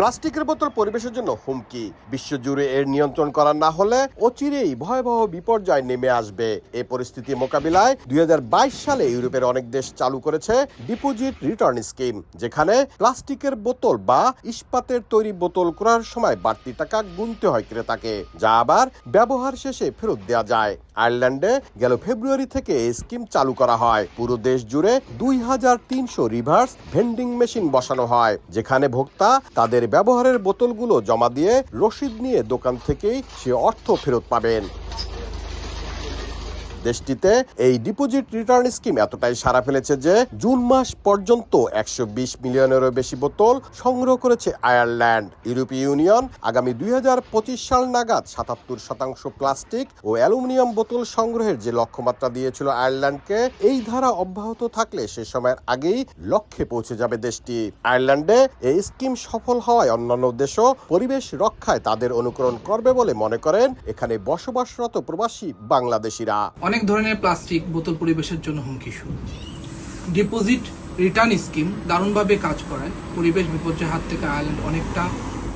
প্লাস্টিকের বোতল পরিবেশের জন্য হুমকি। বিশ্বজুড়ে এর নিয়ন্ত্রণ করা না হলে অচিরেই ভয়াবহ বিপর্যয় নেমে আসবে। এ পরিস্থিতি মোকাবিলায় দুই হাজার বাইশ সালে ইউরোপের অনেক দেশ চালু করেছে ডিপোজিট রিটার্ন স্কিম, যেখানে প্লাস্টিকের বোতল বা ইস্পাতের তৈরি বোতল করার সময় বাড়তি টাকা গুনতে হয় ক্রেতাকে, যা আবার ব্যবহার শেষে ফেরত দেওয়া যায়। আয়ারল্যান্ডে গেল ফেব্রুয়ারি থেকে এই স্কিম চালু করা হয়। পুরো দেশ জুড়ে দুই হাজার তিনশো রিভার্স ভেন্ডিং মেশিন বসানো হয়। যেখানে ভোক্তা তাদের ব্যবহারের বোতলগুলো জমা দিয়ে রসিদ নিয়ে দোকান থেকেই সে অর্থ ফেরত পাবেন। দেশটিতে এই ডিপোজিট রিটার্ন স্কিম এতটাই সারা ফেলেছে যে জুন মাস পর্যন্ত একশো বিশ মিলিয়নেরও বেশি বোতল সংগ্রহ করেছে আয়ারল্যান্ড। ইউরোপীয় ইউনিয়ন আগামী দুই হাজার পঁচিশ সাল নাগাদ সাতাত্তর শতাংশ প্লাস্টিক ও অ্যালুমিনিয়াম বোতল সংগ্রহের যে লক্ষ্যমাত্রা দিয়েছিল আয়ারল্যান্ডকে, এই ধারা অব্যাহত থাকলে সে সময়ের আগেই লক্ষ্যে পৌঁছে যাবে দেশটি। আয়ারল্যান্ডে এই স্কিম সফল হওয়ায় অন্যান্য দেশও পরিবেশ রক্ষায় তাদের অনুকরণ করবে বলে মনে করেন এখানে বসবাসরত প্রবাসী বাংলাদেশিরা। অনেক ধরনের প্লাস্টিক বোতল পরিবেশের জন্য হুমকি শুরু। ডিপোজিট রিটার্ন স্কিম দারুণভাবে কাজ করায়। পরিবেশ বিপর্যয়ের হাত থেকে আয়ারল্যান্ড অনেকটা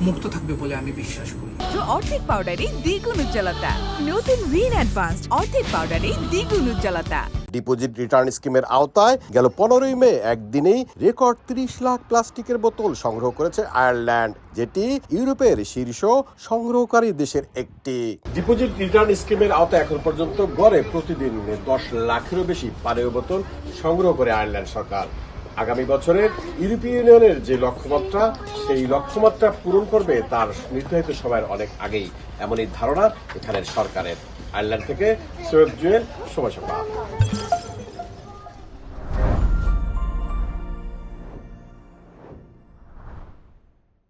মুক্ত থাকবে বলে আমি বিশ্বাস করি। অর্ধেক পাউডারে দ্বিগুণ উজ্জ্বলতা। নতুন রিন অ্যাডভান্সড অর্ধেক পাউডারে দ্বিগুণ উজ্জ্বলতা। ডিপোজিট রিটার্ন স্কিমের আওতায় গেল পনেরোই মে, একদিনেই রেকর্ড ত্রিশ লাখ প্লাস্টিকের বোতল সংগ্রহ করেছে আয়ারল্যান্ড, যেটি ইউরোপের শীর্ষ সংগ্রহকারী দেশের একটি। ডিপোজিট রিটার্ন স্কিমের আওতায় এখন পর্যন্ত গড়ে প্রতিদিন দশ লাখেরও বেশি পানীয় বোতল সংগ্রহ করে আয়ারল্যান্ড সরকার। আগামী বছরের ইউরোপীয় ইউনিয়নের যে লক্ষ্যমাত্রা, সেই লক্ষ্যমাত্রা পূরণ করবে তার নির্ধারিত সময়ের অনেক আগেই। এমনই ধারণা এখানের সরকারের। আয়ারল্যান্ড থেকে সৈয়দ জুয়েল সময় সংবাদ